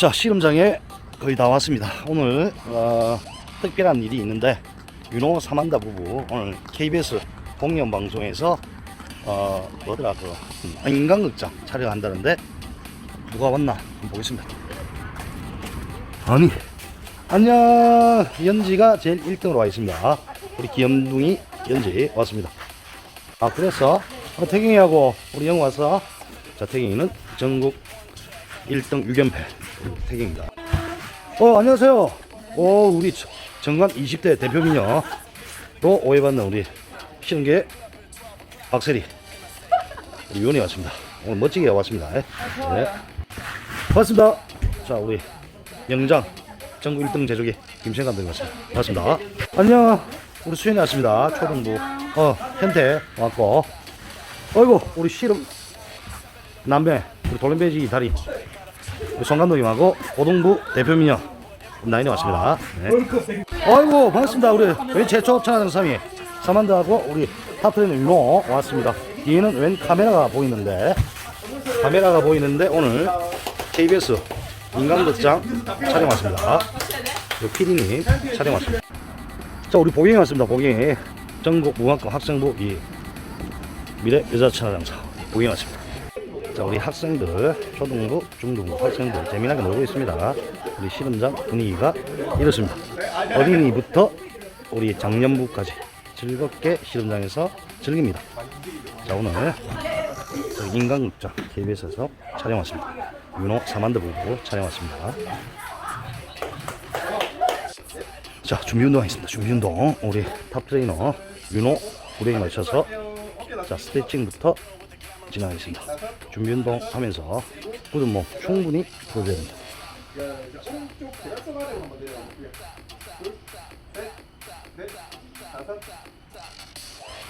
자 씨름장에 거의 다 왔습니다. 오늘 어, 특별한 일이 있는데 윤호 사만다 부부 오늘 KBS 공연 방송에서 어, 뭐더라 그 음, 아, 인간극장 촬영한다는데 누가 왔나 보겠습니다. 아니 안녕 연지가 제일 1등으로 와 있습니다. 우리 귀염둥이 연지 왔습니다. 아 그래서 어, 태경이하고 우리 영 와서 자 태경이는 전국 1등 6연패 태경입니다. 어 안녕하세요. 어 우리 정- 정관 20대 대표 미녀로 오해받는 우리 신은계 박세리 우리 위원이 왔습니다. 오늘 멋지게 왔습니다. 네. 반갑습니다. 자 우리 영장 전국 1등 제조기 김생 감독님 왔습니다. 반갑습니다. 안녕 우리 수현이 왔습니다. 초등부 어 현태 왔고 어이구 우리 씨름 남매 우리 돌림배지 다리 송 감독님하고 고동부 대표 미녀 나인이 왔습니다. 네. 아이고 반갑습니다. 우리 왼 최초 천하장삼이 사만드하고 우리 탑트레이너 윤호 왔습니다. 뒤에는 왼 카메라가 보이는데 카메라가 보이는데 오늘 KBS 인간극장 촬영 왔습니다. 우리 PD님 촬영 왔습니다. 자 우리 보경이 왔습니다. 보경이 전국 무학과 학생부 이 미래 여자천하장사 보경이 왔습니다. 자 우리 학생들 초등부 중등부 학생들 재미나게 놀고 있습니다. 우리 씨름장 분위기가 이렇습니다. 어린이부터 우리 장년부까지 즐겁게 씨름장에서 즐깁니다. 자 오늘 인간극장 KBS에서 촬영 왔습니다. 윤호 사만드 부부 촬영 왔습니다. 자 준비 운동 하겠습니다. 준비 운동. 우리 탑 트레이너 윤호 구령에 맞춰서 자 스트레칭부터 진행하겠습니다. 준비 운동 하면서 굳은 몸 충분히 풀어줘야 됩니다.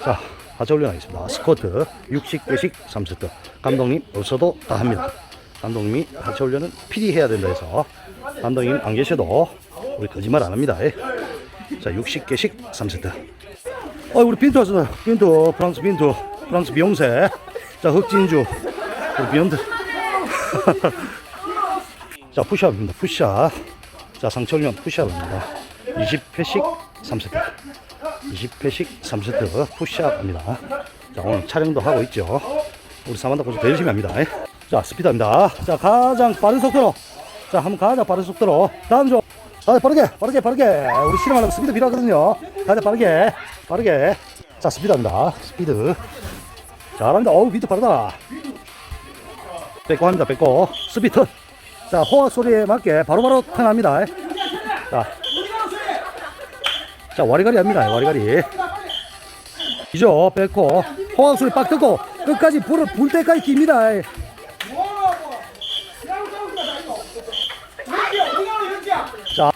자, 하체 훈련하겠습니다. 스쿼트 60개씩 3세트. 감독님 없어도 다 합니다. 감독님이 하체 훈련은 필히 해야 된다 해서 감독님 안 계셔도 우리 거짓말 안 합니다. 예. 자, 60개씩 3세트. 어, 우리 빈트 왔어. 빈트, 프랑스 빈트, 프랑스 비용세. 자, 흑진주, 우리 비욘드. 자, 푸시업입니다. 푸시업. 자, 상철련 푸시업입니다. 20회씩 3세트. 20회씩 3세트 푸시업입니다. 자, 오늘 촬영도 하고 있죠. 우리 사만다 더 열심히 합니다. 자, 스피드입니다. 자, 가장 빠른 속도로. 자, 한번 가장 빠른 속도로. 다음 조. 아, 빠르게, 빠르게, 빠르게. 우리 실험하려면 스피드 필요하거든요. 가자, 빠르게, 빠르게. 자, 스피드입니다. 스피드. 잘한다. 어우, 비트 빠르다. 뺏고 합니다. 뺏고. 스피드. 자, 호흡 소리에 맞게 바로바로 턴합니다. 자. 자, 와리가리 합니다. 와리가리. 이죠. 뺏고. 호흡 소리 빡 듣고. 끝까지 불을 불 때까지 깁니다. 자.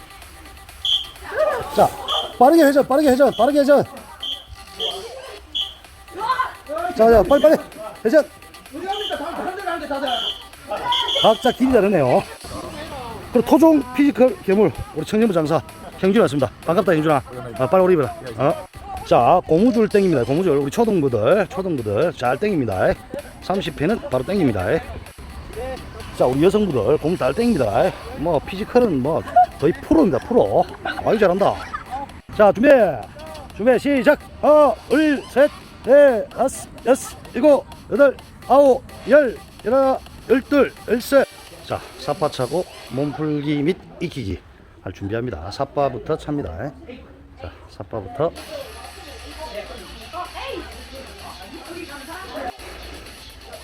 자, 빠르게 회전, 빠르게 회전, 빠르게 회전. 자, 자, 빨리, 빨리. 회전. 각자 길이 다르네요. 그리고 토종 피지컬 괴물, 우리 청년부 장사, 형준 왔습니다. 반갑다, 형준아. 아, 빨리 오리 입어라. 어? 자, 고무줄 땡깁니다. 고무줄. 우리 초등부들, 초등부들 잘 땡깁니다. 30회는 바로 땡깁니다. 자, 우리 여성부들 고무 잘 땡깁니다. 뭐, 피지컬은 뭐, 거의 프로입니다. 프로. 아유, 잘한다. 자, 준비. 준비, 시작. 하나, 둘, 셋, 넷, 다섯, 여섯, 일곱, 여덟, 아홉, 열, 열하나, 열둘, 열셋. 자, 사파 차고 몸풀기 및 익히기 할 준비합니다. 사파부터 찹니다. 자, 사파부터.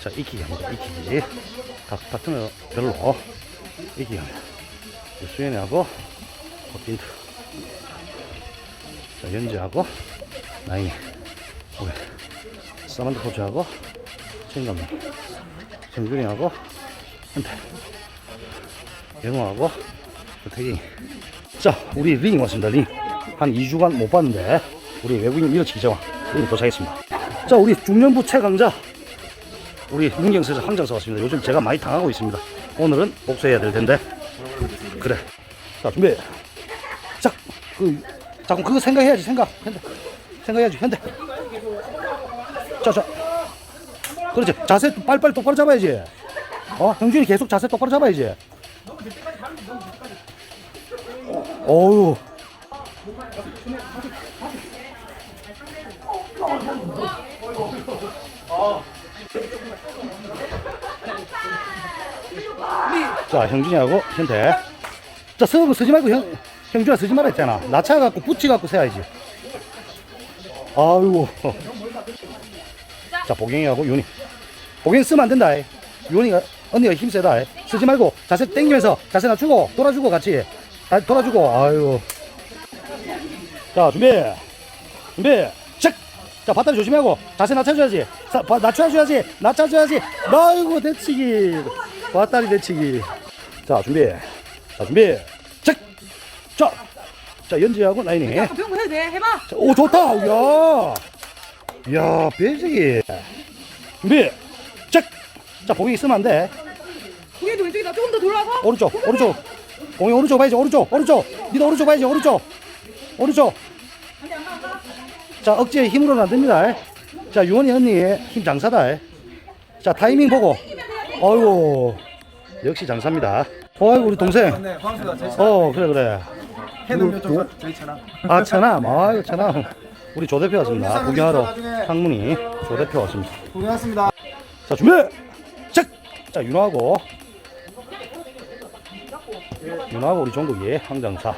자, 익히기 합니다. 익히기. 각 파트너 별로 익히기 합니다. 수연이하고 빈트. 자, 연지하고 나인이. 우리 사만드 코치하고 최인감독. 정준이하고 한테. 영호하고 태기. 자, 우리 링 왔습니다. 링. 한 2주간 못 봤는데 우리 외국인 밀어치기 제왕 링 도착했습니다. 자, 우리 중년부 최강자 우리 문경세서 항장사 왔습니다. 요즘 제가 많이 당하고 있습니다. 오늘은 복수해야 될 텐데. 그래. 자, 준비. 자, 그, 자, 그럼 그거 생각해야지, 생각. 현대. 생각해야지, 현대. 자, 자. 그렇지. 자세 빨리빨리 똑바로 잡아야지. 어, 형준이 계속 자세 똑바로 잡아야지. 어우. 자, 형준이하고 현태. 자, 서브 쓰지 말고 형, 형준아 쓰지 말라 했잖아. 낮춰갖고 붙여갖고 세야지. 아이고. 자, 보경이하고 윤이. 보경이 쓰면 안 된다. 이. 윤이가, 언니가 힘 세다. 이. 쓰지 말고 자세 당기면서 자세 낮추고 돌아주고 같이. 다 돌아주고. 아이고. 자, 준비. 준비. 책. 자, 밧다리 조심하고 자세 낮춰줘야지. 자, 바- 낮춰줘야지. 낮춰줘야지. 아이고, 대치기. 밧다리 대치기. 자, 준비. 자, 준비. 책. 자. 자, 연지하고. 야, 배운 거 해도 돼. 해봐. 자, 오 좋다 야. 야 배지기 준비 짝. 자 보기 있으면 안돼. 고개도 왼쪽이다. 조금 더 돌아서. 오른쪽 오른쪽. 공이 오른쪽 봐야지 오른쪽 오른쪽. 니도 오른쪽 봐야지 오른쪽. 오른쪽. 자 억지에 힘으로는 안 됩니다. 자 유원이 언니 힘 장사다. 자 타이밍 보고. 어이구. 역시 장사입니다. 어이구 우리 동생. 네, 어 그래 그래. 해는 좀 저희 차나. 아 천암. 아 이거 천암 우리 조 대표 왔습니다. 구경하러 상문이 조 대표 왔습니다. 고생하셨습니다. 자 준비! 책! 자 윤호하고. 윤호하고 우리 종국이 황장사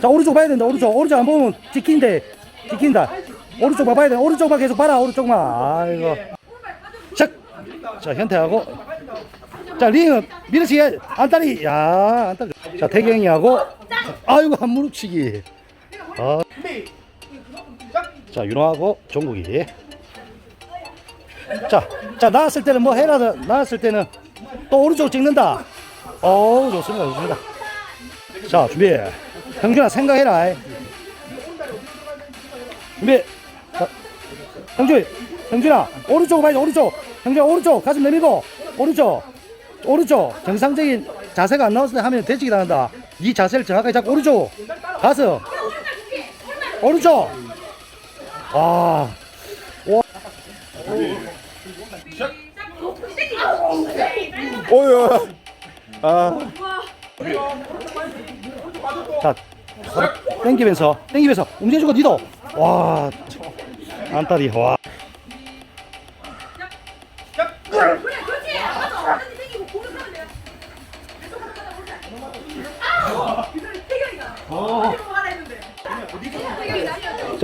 자 오른쪽 봐야 된다 오른쪽. 오른쪽 안 보면 찍힌대 찍힌다. 오른쪽 봐봐야 돼. 오른쪽만 계속 봐라 오른쪽만. 아이고. 책! 자 현태하고 자 링은 밀어치기 안다리. 야 안다리. 자 태경이하고 아이고 한 무릎치기. 아. 자 윤호하고 종국이. 자, 자 나왔을 때는 뭐 해라. 나왔을 때는 또 오른쪽 찍는다. 어우 좋습니다 좋습니다. 자 준비. 형준아 생각해라. 준비. 자, 형준 형준아 오른쪽 봐야지 오른쪽. 형준아 오른쪽. 가슴 내밀고 오른쪽 오른쪽. 정상적인 자세가 안 나왔을 때 하면 대치기 당한다. 이 자세를 정확하게 잡고 오른쪽. 가슴 오른쪽. 아. 오유. 아, 자, 땡기면서, 땡기면서, 움직여주고, 니도. 와, 안달이, 와.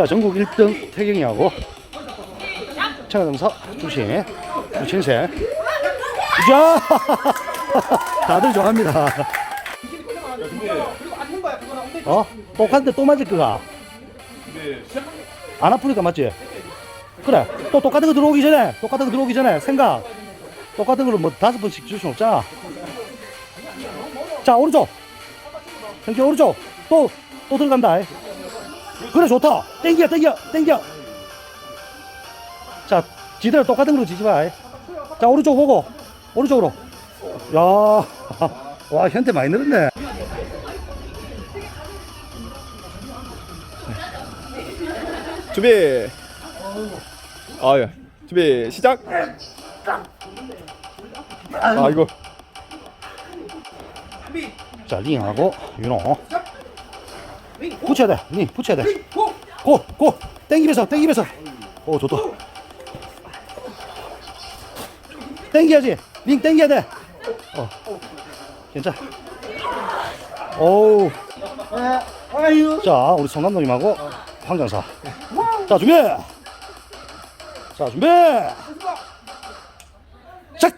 자, 전국 1등 태경이하고, 청하동사 주신, 주신생. 자, 다들 좋아합니다. 어? 똑같은데 또 맞을 거가? 안 아프니까 맞지? 그래. 또 똑같은 거 들어오기 전에, 똑같은 거 들어오기 전에 생각. 똑같은 거를 뭐 다섯 번씩 줄 순 없잖아. 자, 오른쪽. 형제 오른쪽. 또, 또 들어간다. 그래, 좋다. 땡겨, 땡겨, 땡겨. 자, 지대로 똑같은 거로 지지 마. 자, 오른쪽 보고. 오른쪽으로. 야, 와, 현태 많이 늘었네. 준비. 아유, 준비 시작. 아 이거 자, 링하고, 윤호. 붙여야 돼. 링, 붙여야 돼. 고, 고. 땡기면서, 땡기면서. 오, 좋다. 땡겨야지. 링 땡겨야 돼. 어. 괜찮아. 어우. 자, 우리 성 감독님하고 황장사. 자, 준비. 자, 준비. 자.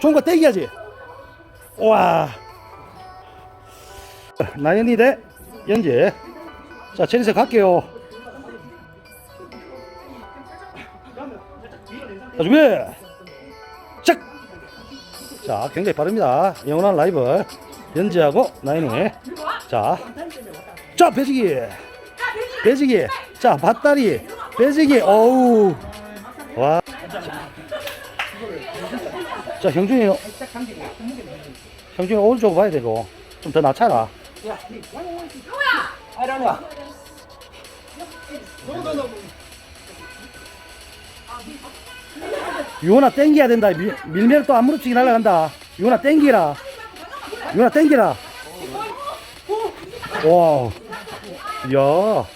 좋은 거 땡겨야지. 와. 나연이 대 연재. 자, 제니스 갈게요. 자, 준비. 짝. 자, 굉장히 빠릅니다. 영원한 라이벌 연재하고 나연이. 자, 자 배지기, 배지기. 자, 밧다리, 배지기. 어우, 와. 자, 형준이, 형준이 오른쪽 봐야 되고 좀 더 낮춰라. 유원아 땡겨야 된다. 밀, 밀면 또 아무렇지게 날아간다. 유원아 땡기라. 유원아 땡기라. 와. 야. 어.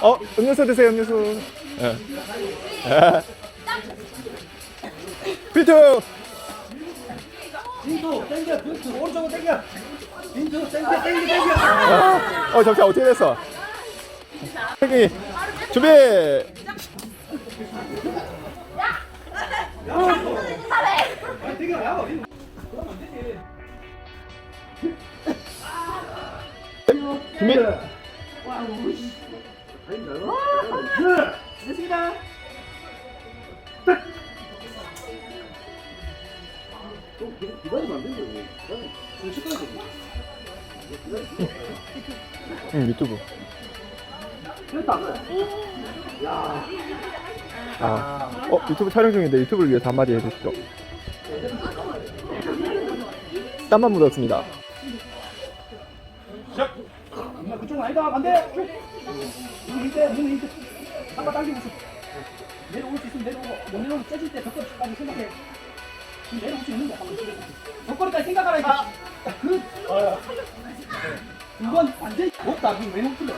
어, 음료수 드세요, 음료수. 예. 예. 비트! 빈투 땡겨. 빈투 오른쪽으로 땡겨. 빈투 땡겨 땡겨 땡겨. 어, 잠시만, 어떻게 됐어? 여기, 준비! 준비! 응, 유튜브. 아, 어, 유튜브 촬영 중인데 유튜브를 위해서 한마디 해주시죠. 땀만 묻었습니다. 반대 쭉눈 힘대 한번 당기고 있어. 내려올 수 있으면 내려오고 못 내려오면 째질 때 벽걸이까지 생각해. 지금 내려올 수 있는 거 벽걸이까지 생각하라 이거. 그 이건 완전히 없다. 그럼 왜 놓길래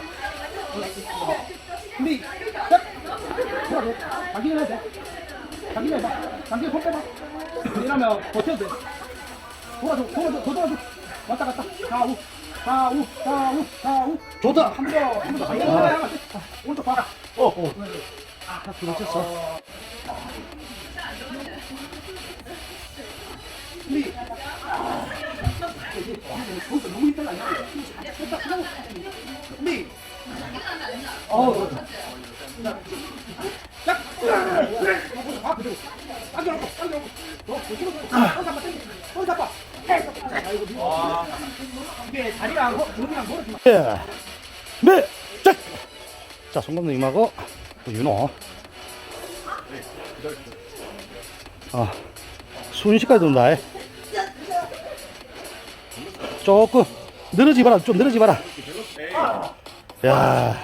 근데 딱돼 당기는 해야 돼. 당기는 해봐. 당기는 손 빼봐. 이러면 버텨도 돼. 돌아줘 돌아줘 더 돌아줘. 왔다 갔다. 좌우 좌우 좌우 좌우 좋다 한 번 한번더 당겨 아. 오른쪽 봐라 어 어 아 그렇겠어 근데 거기서 너무 힘들어 근데 어 딱! 아, 그대로. 당겨놓고, 당겨놓고. 너, 그쪽으로, 손 잡아. 손 잡아. 아이고, 미워. 이게 다리랑 허- 멀어지 마. 예. 네, 짝! 자, 송 감독님하고 또 윤호. 아, 순식간에 돈다. 에. 조금 늘어지 봐라, 좀 늘어지 봐라. 야.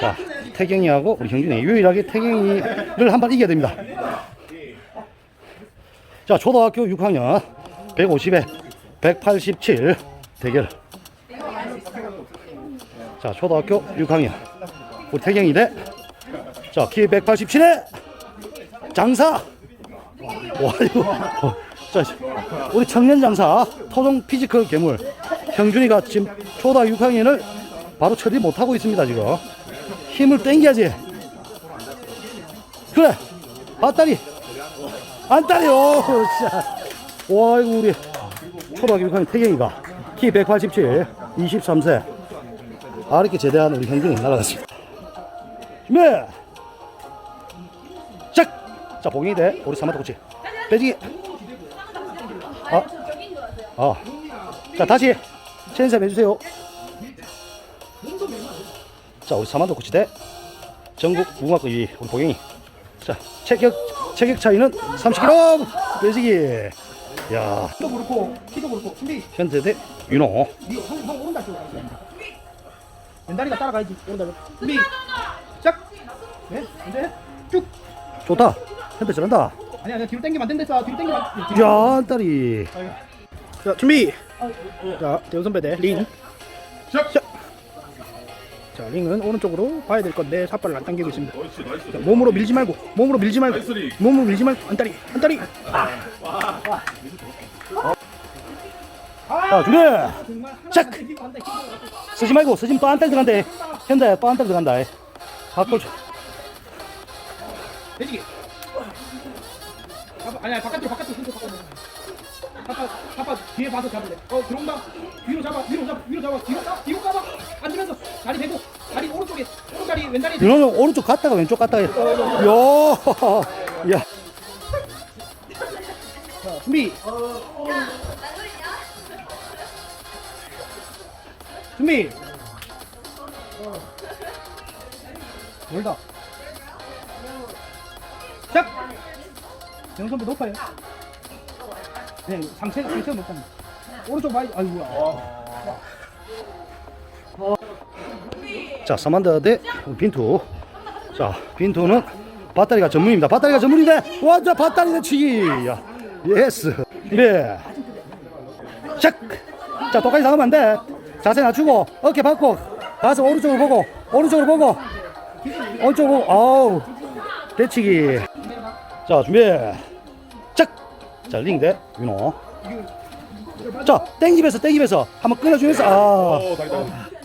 자, 태경이하고 우리 형준이 유일하게 태경이를 한 번 이겨야 됩니다. 자, 초등학교 6학년 150에 187 대결. 자, 초등학교 6학년 우리 태경이 대 자, 키 187에 장사. 와, 이거. 어, 자, 우리 청년 장사 토종 피지컬 괴물 형준이가 지금 초등학교 6학년을 바로 처리 못하고 있습니다, 지금. 힘을 땡겨야지. 그래. 봤다리. 안다리. 오, 진짜. 와, 이거 우리 초등학교 6학년 태경이가 키 187, 23세. 아, 이렇게 제대한 우리 형준이 날아갔습니다. 준비! 시작! 자, 봉이 대 우리 사마토 코치. 빼지기. 아, 아. 자, 다시. 체인샘 해주세요. 자, 우리 사만도 코치 대 전국 무궁화과 이 우리 보경이. 자, 체격 체격 차이는 30kg. 빼지기. 야, 키도 그렇고 키도 그렇고. 근데 현재 대 윤호. 오른다리 쪽으로 가야 왼다리가 따라가야지. 오른다리. 준비 시작. 네 안돼 쭉. 좋다. 현재 잘한다. 아니 아니 뒤로 당기면 안 된댔어. 뒤로 당기면 안 돼. 야, 딸이. 자 준비. 자 대훈 선배 대링 시작 자 링은 오른쪽으로 봐야 될 건데 삿발을 안 당기고 있습니다 자, 몸으로 밀지 말고 몸으로 밀지 말고 몸으로 밀지 말고 안다리 안다리 자, 준비. 짝! 쓰지 말고 쓰지면 또 안딸 들어간대. 현대 또 안딸 들어간다. 바꿔 줘. 돼지기 아니 아니 바깥으로 바깥으로 손바 꿔 아빠 아빠 뒤에 봐서 잡을래 어 들어온다 위로 잡아 위로 잡아 위로 잡아 뒤로 잡아 뒤로 잡아 앉으면서 다리 대고 다리 오른쪽에 오른 다리 왼 다리 대고 윤호는 오른쪽 갔다가 왼쪽 갔다가. 해. 야. 야. 자, 준비 준비 멀다. 시작! 영 선배 높아요. 네, 상체, 상체 높다. 오른쪽 많이, 아이고야. 자, 사만다 대 빈투. 자, 빈투는 밭다리가 전문입니다. 밭다리가 전문인데, 와, 자, 밭다리 대치기. 야, 예스. 네. 샥. 자, 똑같이 나가면 안 돼. 자세 낮추고, 어깨 받고, 가서 오른쪽으로 보고, 오른쪽으로 보고, 오른쪽으로. 아우. 대치기. 자, 준비. 짝. 자, 링 대, 윤호. 자, 땡집에서, 땡집에서. 한번 끊어주면서, 아.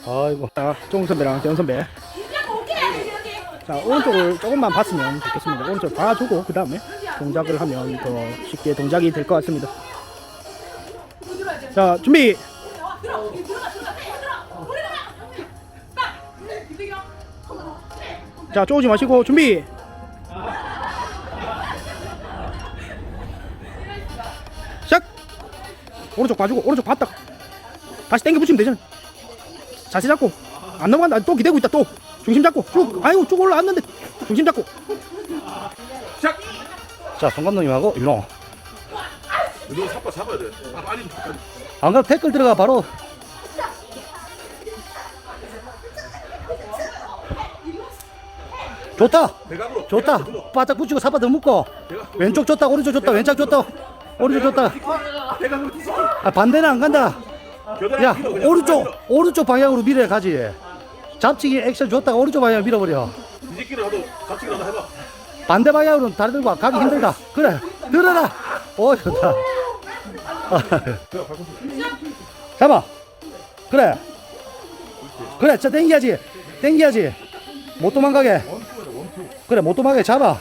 아이고. 자, 종 선배랑 대현 선배. 자, 오른쪽을 조금만 봤으면 좋겠습니다. 오른쪽 봐주고, 그 다음에 동작을 하면 더 쉽게 동작이 될 것 같습니다. 자, 준비! 자, 쪼지 마시고, 준비! 오른쪽 봐주고, 오른쪽 봤다. 다시 당겨 붙이면 되잖아. 자세 잡고, 안 넘어간다. 또 기대고 있다, 또. 중심 잡고, 쭉. 아이고, 쭉 올라왔는데. 중심 잡고. 자, 송 감독님하고 윤호. 이거 삽바 잡아야 돼. 아, 빨리 안 가도 태클 들어가 바로. 좋다. 좋다. 바짝 붙이고 사바 더 묶고. 왼쪽 좋다. 오른쪽 좋다. 왼쪽 좋다. 오른쪽 뒤집기. 아, 반대는 안 간다. 야. 오른쪽. 오른쪽 방향으로 밀어 가지. 잡치기 액션 좋다가 오른쪽 방향 밀어버려. 뒤집기를 하도 잡치기라도 해봐. 반대 방향으로는 다리 들고 가기 힘들다. 그래, 들어라. 오, 좋다. 잡아. 그래. 그래, 자, 땡겨야지. 땡겨야지. 못 도망가게. 그래, 못 도망가게 잡아.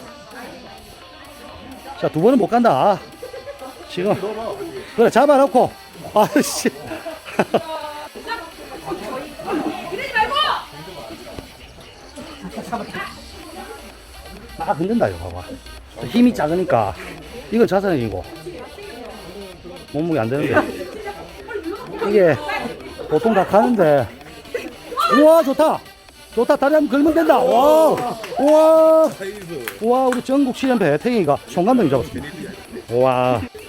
자, 두 번은 못 간다. 지금. 그래, 잡아놓고. 아씨. 막 흔든다 이거 봐봐. 힘이 작으니까. 이건 자산이고. 몸무게 안 되는데. 이게 보통 다 가는데. 우와 좋다. 좋다. 다리 한번 걸면 된다. 와 우와. 우와 우리 전국 7연패 태경이가 송감독이 잡았습니다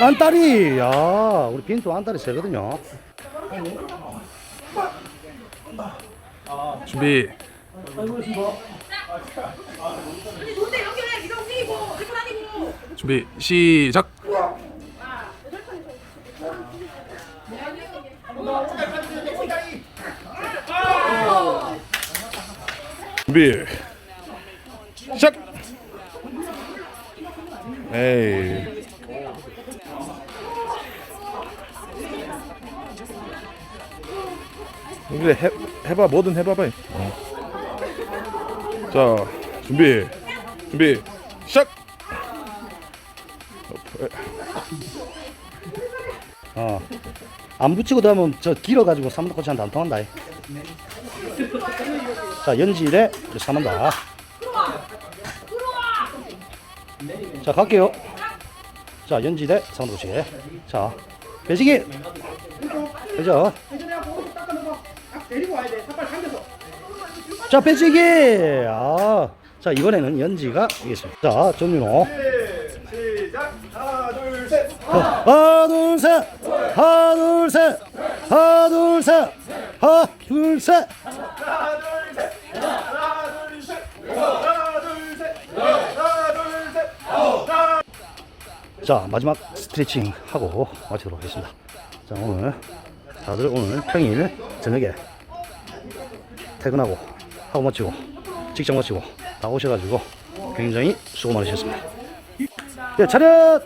안따리 야 우리 빈투 안따리 세거든요 준비. 준비. 시작. 준비. 시작. 에이. 그래 해 해봐 뭐든 해봐봐. 자 준비 준비 시작. 어. 안 붙이고 나면 저 길어가지고 사만다 코치한테 안 통한다. 이. 자, 연질에 사만다. 자, 갈게요. 자, 사만다 코치. 자, 배지기. 그죠? 내리고 와야 돼. 삿발 당겨서. 자, 배지기. 아, 자, 이번에는 연지가 이겼습니다. 자, 전윤호. 하나 둘 셋 하나 둘 셋 하나 둘 셋 하나 둘셋자 마지막 스트레칭 하고 마치도록 하겠습니다 자 오늘 다들 오늘 평일 저녁에 퇴근하고 하고 마치고 직장 마치고 다 오셔가지고 굉장히 수고 많으셨습니다 네 차렷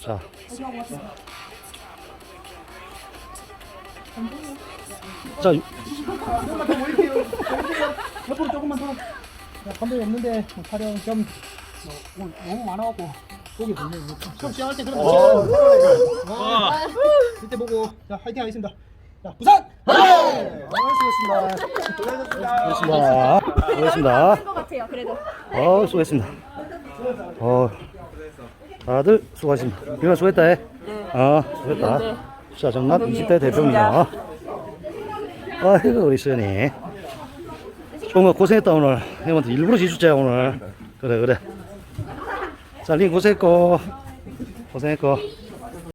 자. 자. 옆으로 조금만 더. 자, 감독이 없는데 뭐 촬영 겸 뭐, 너무 많아갖고 보기 좋네. 시험 시작할 때 그런 거 찍어. 와. 이때 보고 자 화이팅 하겠습니다. 자 부산. 네. 수고하셨습니다. 수고하셨습니다. 수고하셨습니다. 것 같아요. 그래도. 어, 수고했습니다. 어, 다들 수고하셨습니다. 민아 수고했다. 해. 어, 수고했다. 자, 정답 20대 대표입니다. 아이고, 우리 수연이. 정말 고생했다, 오늘. 형한테 일부러 지주자, 오늘. 그래, 그래. 자, 린 고생했고. 고생했고.